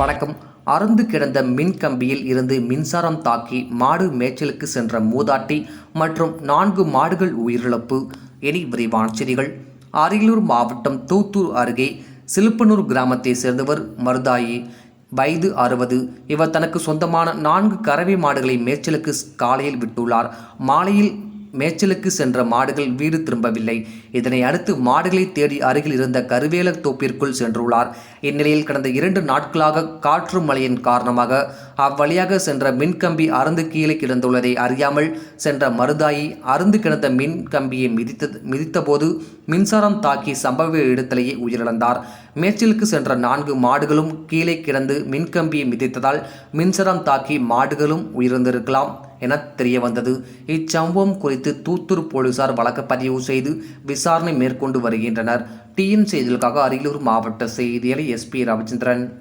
வணக்கம். அறுந்து கிடந்த மின் கம்பியில் இருந்து மின்சாரம் தாக்கி மாடு மேய்ச்சலுக்கு சென்ற மூதாட்டி மற்றும் நான்கு மாடுகள் உயிரிழப்பு. இனி விரிவான செய்திகள். அரியலூர் மாவட்டம் தூத்தூர் அருகே சிலுப்பனூர் கிராமத்தை சேர்ந்தவர் மருதாயி. வயது அறுபது. இவர் தனக்கு சொந்தமான நான்கு கறவை மாடுகளை மேய்ச்சலுக்கு காலையில் விட்டுள்ளார். மாலையில் மேய்ச்சலுக்கு சென்ற மாடுகள் வீடு திரும்பவில்லை. இதனை அடுத்து மாடுகளை தேடி அருகில் இருந்த கருவேல தோப்பிற்குள் சென்றுள்ளார். இந்நிலையில் கடந்த இரண்டு நாட்களாக காற்று மழையின் காரணமாக அவ்வழியாக சென்ற மின்கம்பி அறுந்து கீழே கிடந்துள்ளதை அறியாமல் சென்ற மருதாயி அறுந்து கிடந்த மின் கம்பியை மிதித்த மிதித்தபோது மின்சாரம் தாக்கி சம்பவ இடத்திலேயே உயிரிழந்தார். மேய்ச்சலுக்கு சென்ற நான்கு மாடுகளும் கீழே கிடந்து மின்கம்பியை மிதித்ததால் மின்சாரம் தாக்கி மாடுகளும் உயிரிழந்திருக்கலாம். என தெரிய வந்தது. இச்சம்பவம் குறித்து தூத்தூர் போலீசார் வழக்கு பதிவு செய்து விசாரணை மேற்கொண்டு வருகின்றனர். டிஎன் செய்திகளுக்காக அரியலூர் மாவட்ட செய்தியாளர் எஸ்பி ரவிச்சந்திரன்.